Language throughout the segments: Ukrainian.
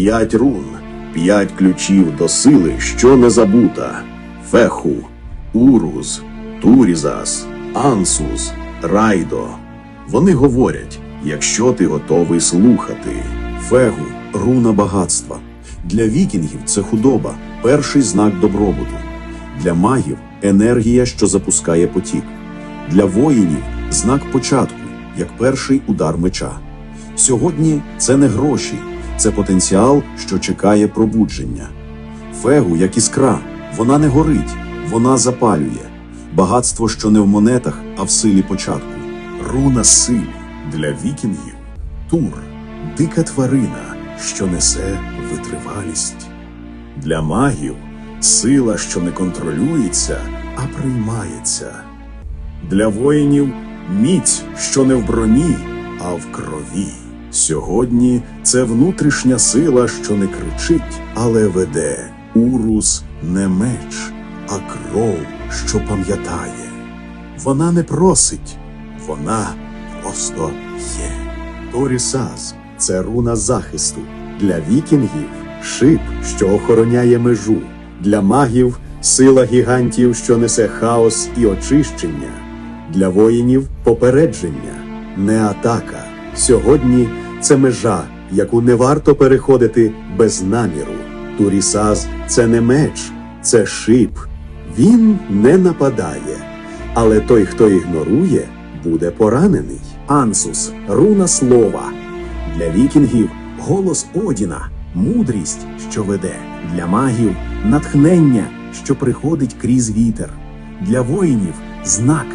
П'ять рун, п'ять ключів до сили, що не забута. Феху, Урус, Турізас, Ансус, Райдо. Вони говорять, якщо ти готовий слухати. Фегу руна багатства. Для вікінгів це худоба, перший знак добробуту. Для магів енергія, що запускає потік. Для воїнів знак початку, як перший удар меча. Сьогодні це не гроші, це потенціал, що чекає пробудження. Фегу, як іскра, вона не горить, вона запалює. Багатство, що не в монетах, а в силі початку. Руна силі для вікінгів. Тур дика тварина, що несе витривалість. Для магів сила, що не контролюється, а приймається. Для воїнів міць, що не в броні, а в крові. Сьогодні це внутрішня сила, що не кричить, але веде. Урус не меч, а кров, що пам'ятає. Вона не просить, вона просто є. Торісаз це руна захисту. Для вікінгів шип, що охороняє межу. Для магів сила гігантів, що несе хаос і очищення. Для воїнів попередження, не атака. Сьогодні це межа, яку не варто переходити без наміру. Турісаз це не меч, це шип. Він не нападає, але той, хто ігнорує, буде поранений. Ансус руна слова. Для вікінгів голос Одіна, мудрість, що веде. Для магів натхнення, що приходить крізь вітер. Для воїнів знак,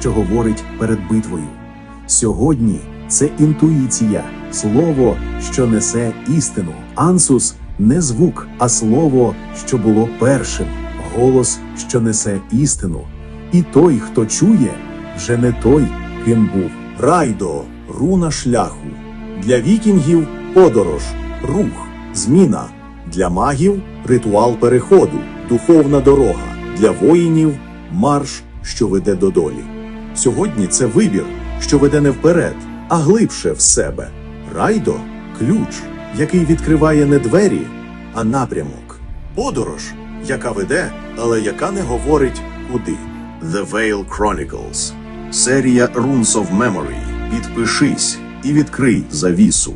що говорить перед битвою. Сьогодні це інтуїція, слово, що несе істину. Ансус не звук, а слово, що було першим, голос, що несе істину. І той, хто чує, вже не той, ким був. Райдо руна шляху. Для вікінгів подорож, рух, зміна. Для магів ритуал переходу, духовна дорога. Для воїнів марш, що веде до долі. Сьогодні це вибір, що веде не вперед, а глибше в себе. Райдо ключ, який відкриває не двері, а напрямок. Подорож, яка веде, але яка не говорить куди. The Veil Chronicles. Серія Runes of Memory. Підпишись і відкрий завісу.